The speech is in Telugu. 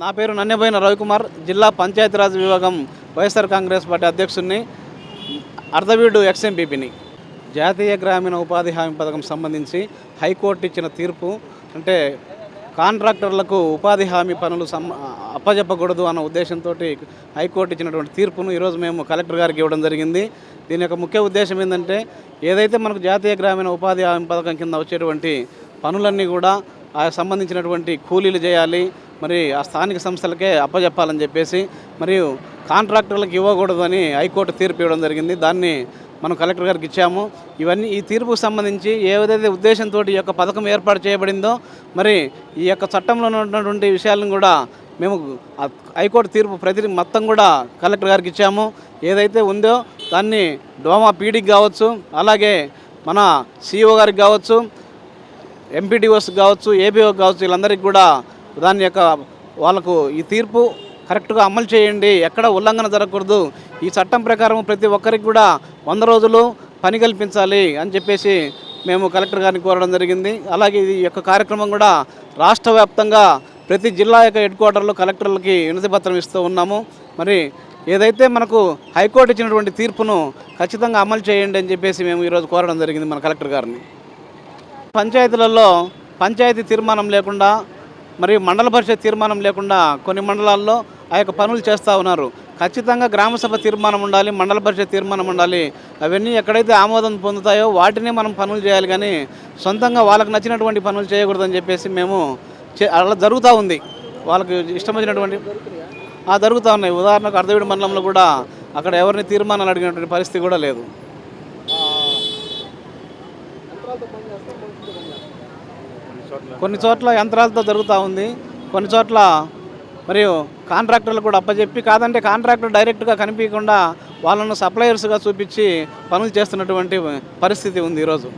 నా పేరు నన్నెబోయిన రవికుమార్. జిల్లా పంచాయతీరాజ్ విభాగం వైఎస్ఆర్ కాంగ్రెస్ పార్టీ అధ్యక్షుడిని అర్ధవీడు ఎక్స్ఎంపీపీని జాతీయ గ్రామీణ ఉపాధి హామీ పథకం సంబంధించి హైకోర్టు ఇచ్చిన తీర్పు అంటే కాంట్రాక్టర్లకు ఉపాధి హామీ పనులు సమ్ అప్పజెప్పకూడదు అన్న ఉద్దేశంతో హైకోర్టు ఇచ్చినటువంటి తీర్పును ఈరోజు మేము కలెక్టర్ గారికి ఇవ్వడం జరిగింది. దీని యొక్క ముఖ్య ఉద్దేశం ఏంటంటే ఏదైతే మనకు జాతీయ గ్రామీణ ఉపాధి హామీ పథకం కింద వచ్చేటువంటి పనులన్నీ కూడా ఆ సంబంధించినటువంటి కూలీలు చేయాలి మరి ఆ స్థానిక సంస్థలకే అప్పజెప్పాలని చెప్పేసి మరియు కాంట్రాక్టర్లకు ఇవ్వకూడదని హైకోర్టు తీర్పు ఇవ్వడం జరిగింది. దాన్ని మనం కలెక్టర్ గారికి ఇచ్చాము. ఇవన్నీ ఈ తీర్పుకు సంబంధించి ఏదైతే ఉద్దేశంతో ఈ యొక్క పథకం ఏర్పాటు చేయబడిందో మరి ఈ యొక్క చట్టంలో ఉన్నటువంటి విషయాలను కూడా మేము హైకోర్టు తీర్పు ప్రతి మొత్తం కూడా కలెక్టర్ గారికి ఇచ్చాము. ఏదైతే ఉందో దాన్ని డోమా పీడీకి కావచ్చు అలాగే మన సిఇఓ గారికి కావచ్చు ఎంపీడీఓస్కి కావచ్చు ఏబీఓ కావచ్చు వీళ్ళందరికీ కూడా దాని యొక్క వాళ్ళకు ఈ తీర్పు కరెక్ట్గా అమలు చేయండి. ఎక్కడ ఉల్లంఘన జరగకూడదు. ఈ చట్టం ప్రకారం ప్రతి ఒక్కరికి కూడా వంద రోజులు పని కల్పించాలి అని చెప్పేసి మేము కలెక్టర్ గారిని కోరడం జరిగింది. అలాగే ఈ యొక్క కార్యక్రమం కూడా రాష్ట్ర వ్యాప్తంగా ప్రతి జిల్లా యొక్క హెడ్ క్వార్టర్లో కలెక్టర్లకి వినతి పత్రం ఇస్తూ ఉన్నాము. మరి ఏదైతే మనకు హైకోర్టు ఇచ్చినటువంటి తీర్పును ఖచ్చితంగా అమలు చేయండి అని చెప్పేసి మేము ఈరోజు కోరడం జరిగింది మన కలెక్టర్ గారిని. పంచాయతీలలో పంచాయతీ తీర్మానం లేకుండా మరియు మండల పరిషత్ తీర్మానం లేకుండా కొన్ని మండలాల్లో ఆ యొక్క పనులు చేస్తూ ఉన్నారు. ఖచ్చితంగా గ్రామసభ తీర్మానం ఉండాలి మండల పరిషత్ తీర్మానం ఉండాలి. అవన్నీ ఎక్కడైతే ఆమోదం పొందుతాయో వాటిని మనం పనులు చేయాలి కానీ సొంతంగా వాళ్ళకి నచ్చినటువంటి పనులు చేయకూడదని చెప్పేసి మేము చే- అలా జరుగుతూ ఉంది. వాళ్ళకి ఇష్టం వచ్చినటువంటి ఆ జరుగుతూ ఉన్నాయి. ఉదాహరణకు అర్ధవీడు మండలంలో కూడా అక్కడ ఎవరిని తీర్మానాలు అడిగినటువంటి పరిస్థితి కూడా లేదు. కొన్ని చోట్ల యంత్రాలతో జరుగుతూ ఉంది. కొన్ని చోట్ల మరియు కాంట్రాక్టర్లు కూడా అప్పచెప్పి కాదంటే కాంట్రాక్టర్ డైరెక్ట్గా కనిపించకుండా వాళ్ళను సప్లయర్స్గా చూపించి పనులు చేస్తున్నటువంటి పరిస్థితి ఉంది ఈరోజు.